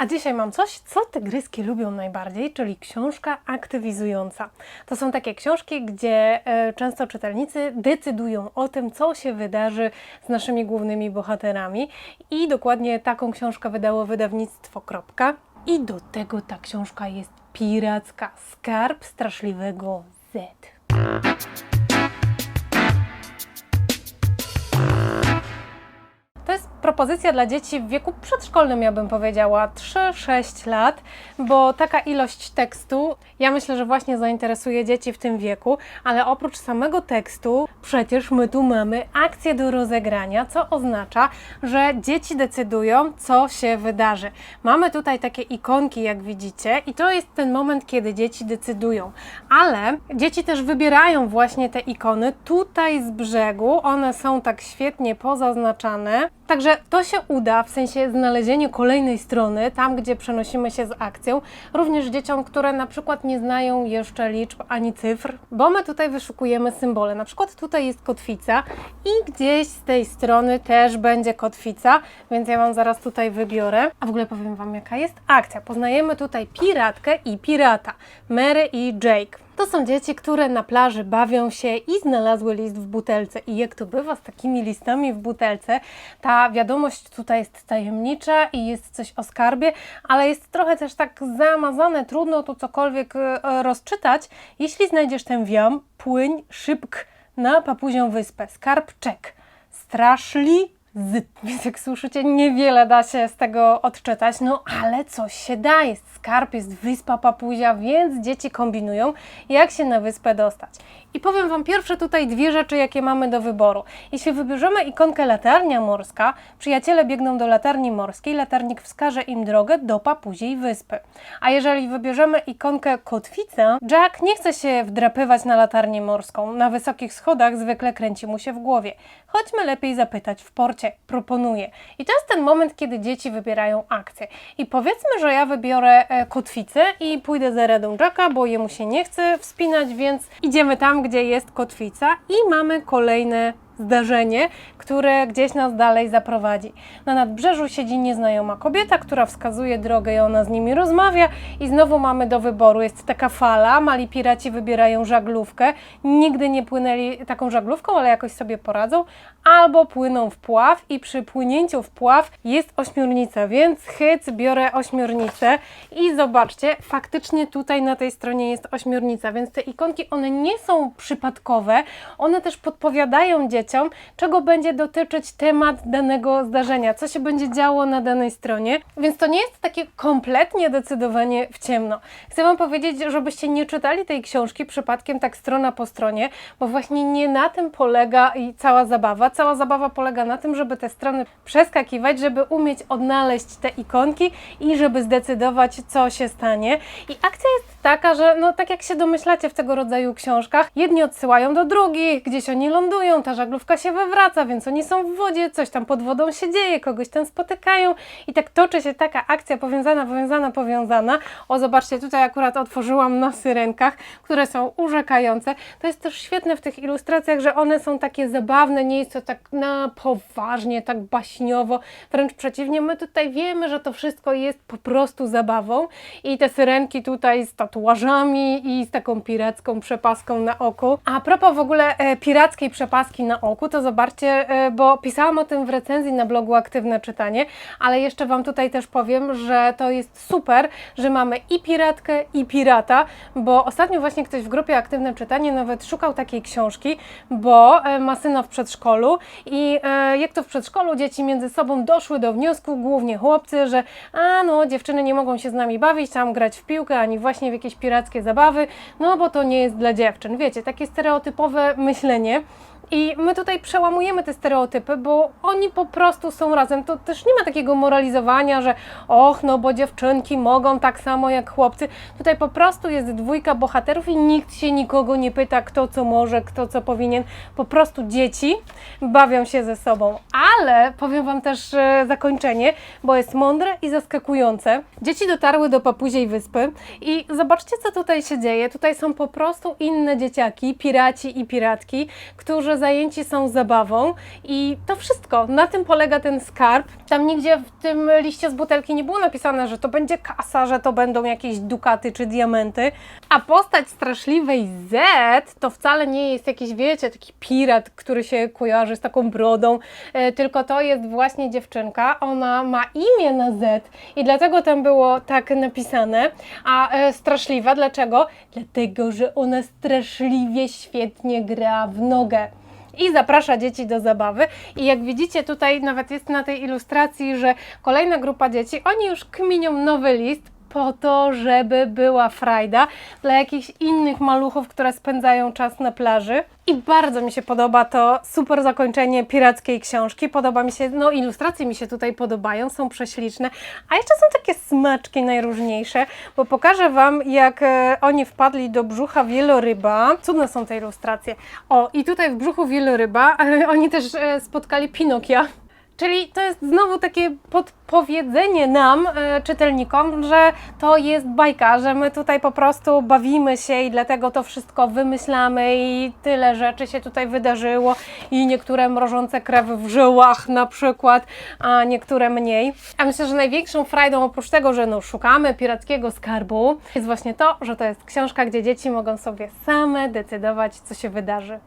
A dzisiaj mam coś, co tygryski lubią najbardziej, czyli książka aktywizująca. To są takie książki, gdzie e, często czytelnicy decydują o tym, co się wydarzy z naszymi głównymi bohaterami. I dokładnie taką książkę wydało wydawnictwo Kropka. I do tego ta książka jest piracka. Skarb straszliwego Z. propozycja dla dzieci w wieku przedszkolnym, ja bym powiedziała, 3-6 lat, bo taka ilość tekstu, ja myślę, że właśnie zainteresuje dzieci w tym wieku, ale oprócz samego tekstu, przecież my tu mamy akcję do rozegrania, co oznacza, że dzieci decydują, co się wydarzy. Mamy tutaj takie ikonki, jak widzicie, i to jest ten moment, kiedy dzieci decydują, ale dzieci też wybierają właśnie te ikony tutaj z brzegu, one są tak świetnie pozaznaczane. Także to się uda, w sensie znalezienie kolejnej strony, tam gdzie przenosimy się z akcją, również dzieciom, które na przykład nie znają jeszcze liczb ani cyfr, bo my tutaj wyszukujemy symbole. Na przykład tutaj jest kotwica i gdzieś z tej strony też będzie kotwica, więc ja Wam zaraz tutaj wybiorę. A w ogóle powiem Wam, jaka jest akcja. Poznajemy tutaj piratkę i pirata, Mary i Jake. To są dzieci, które na plaży bawią się i znalazły list w butelce. I jak to bywa z takimi listami w butelce, ta wiadomość tutaj jest tajemnicza i jest coś o skarbie, ale jest trochę też tak zamazane, trudno tu cokolwiek e, rozczytać. Jeśli znajdziesz ten wiam, płyń szybk na papuzią wyspę. Skarb czek. Straszli z. Więc jak słyszycie, niewiele da się z tego odczytać, no ale coś się da. Jest skarb, jest wyspa Papuzia, więc dzieci kombinują, jak się na wyspę dostać. I powiem Wam pierwsze tutaj dwie rzeczy, jakie mamy do wyboru. Jeśli wybierzemy ikonkę latarnia morska, przyjaciele biegną do latarni morskiej, latarnik wskaże im drogę do Papuziej Wyspy. A jeżeli wybierzemy ikonkę kotwica, Jack nie chce się wdrapywać na latarnię morską. Na wysokich schodach zwykle kręci mu się w głowie. Chodźmy lepiej zapytać w porcie, proponuje. I to jest ten moment, kiedy dzieci wybierają akcję. I powiedzmy, że ja wybiorę e, kotwicę i pójdę za radą Jacka, bo jemu się nie chce wspinać, więc idziemy tam, gdzie jest kotwica i mamy kolejne zdarzenie, które gdzieś nas dalej zaprowadzi. Na nadbrzeżu siedzi nieznajoma kobieta, która wskazuje drogę i ona z nimi rozmawia i znowu mamy do wyboru. Jest taka fala, mali piraci wybierają żaglówkę, nigdy nie płynęli taką żaglówką, ale jakoś sobie poradzą, albo płyną w pław i przy płynięciu w pław jest ośmiornica, więc hyc, biorę ośmiornicę i zobaczcie, faktycznie tutaj na tej stronie jest ośmiornica, więc te ikonki, one nie są przypadkowe, one też podpowiadają dzieciom, czego będzie dotyczyć temat danego zdarzenia, co się będzie działo na danej stronie, więc to nie jest takie kompletnie decydowanie w ciemno. Chcę Wam powiedzieć, żebyście nie czytali tej książki przypadkiem tak strona po stronie, bo właśnie nie na tym polega i cała zabawa. Cała zabawa polega na tym, żeby te strony przeskakiwać, żeby umieć odnaleźć te ikonki i żeby zdecydować, co się stanie. I akcja jest taka, że no tak jak się domyślacie w tego rodzaju książkach, jedni odsyłają do drugich, gdzieś oni lądują, ta żaglówka się wywraca, więc oni są w wodzie, coś tam pod wodą się dzieje, kogoś tam spotykają i tak toczy się taka akcja powiązana, powiązana, powiązana. O, zobaczcie, tutaj akurat otworzyłam na syrenkach, które są urzekające. To jest też świetne w tych ilustracjach, że one są takie zabawne, nie jest to tak na poważnie, tak baśniowo, wręcz przeciwnie, my tutaj wiemy, że to wszystko jest po prostu zabawą i te syrenki tutaj z tatuażami i z taką piracką przepaską na oku. A propos w ogóle e, pirackiej przepaski na oku, to zobaczcie, e, bo pisałam o tym w recenzji na blogu Aktywne Czytanie, ale jeszcze Wam tutaj też powiem, że to jest super, że mamy i piratkę, i pirata, bo ostatnio właśnie ktoś w grupie Aktywne Czytanie nawet szukał takiej książki, bo e, ma syna w przedszkolu i e, jak to w przedszkolu dzieci między sobą doszły do wniosku, głównie chłopcy, że a no, dziewczyny nie mogą się z nami bawić, tam grać w piłkę, ani właśnie w jakieś pirackie zabawy, no bo to nie jest dla dziewczyn. Wiecie, takie stereotypowe myślenie. I my tutaj przełamujemy te stereotypy, bo oni po prostu są razem. To też nie ma takiego moralizowania, że och, no bo dziewczynki mogą tak samo jak chłopcy. Tutaj po prostu jest dwójka bohaterów i nikt się nikogo nie pyta, kto co może, kto co powinien. Po prostu dzieci bawią się ze sobą. Ale powiem Wam też e, zakończenie, bo jest mądre i zaskakujące. Dzieci dotarły do Papuziej Wyspy i zobaczcie, co tutaj się dzieje. Tutaj są po prostu inne dzieciaki, piraci i piratki, którzy zajęci są zabawą i to wszystko. Na tym polega ten skarb. Tam nigdzie w tym liście z butelki nie było napisane, że to będzie kasa, że to będą jakieś dukaty czy diamenty. A postać straszliwej Z to wcale nie jest jakiś, wiecie, taki pirat, który się kojarzy z taką brodą, e, tylko to jest właśnie dziewczynka. Ona ma imię na Z i dlatego tam było tak napisane. A e, straszliwa, dlaczego? Dlatego, że ona straszliwie świetnie gra w nogę i zaprasza dzieci do zabawy. I jak widzicie, tutaj nawet jest na tej ilustracji, że kolejna grupa dzieci, oni już kminią nowy list po to, żeby była frajda dla jakichś innych maluchów, które spędzają czas na plaży. I bardzo mi się podoba to super zakończenie pirackiej książki. Podoba mi się, no ilustracje mi się tutaj podobają, są prześliczne. A jeszcze są takie smaczki najróżniejsze, bo pokażę Wam, jak e, oni wpadli do brzucha wieloryba. Cudne są te ilustracje. O, i tutaj w brzuchu wieloryba oni też e, spotkali Pinokia. Czyli to jest znowu takie podpowiedzenie nam, e, czytelnikom, że to jest bajka, że my tutaj po prostu bawimy się i dlatego to wszystko wymyślamy i tyle rzeczy się tutaj wydarzyło i niektóre mrożące krew w żyłach na przykład, a niektóre mniej. A myślę, że największą frajdą oprócz tego, że no, szukamy pirackiego skarbu, jest właśnie to, że to jest książka, gdzie dzieci mogą sobie same decydować, co się wydarzy.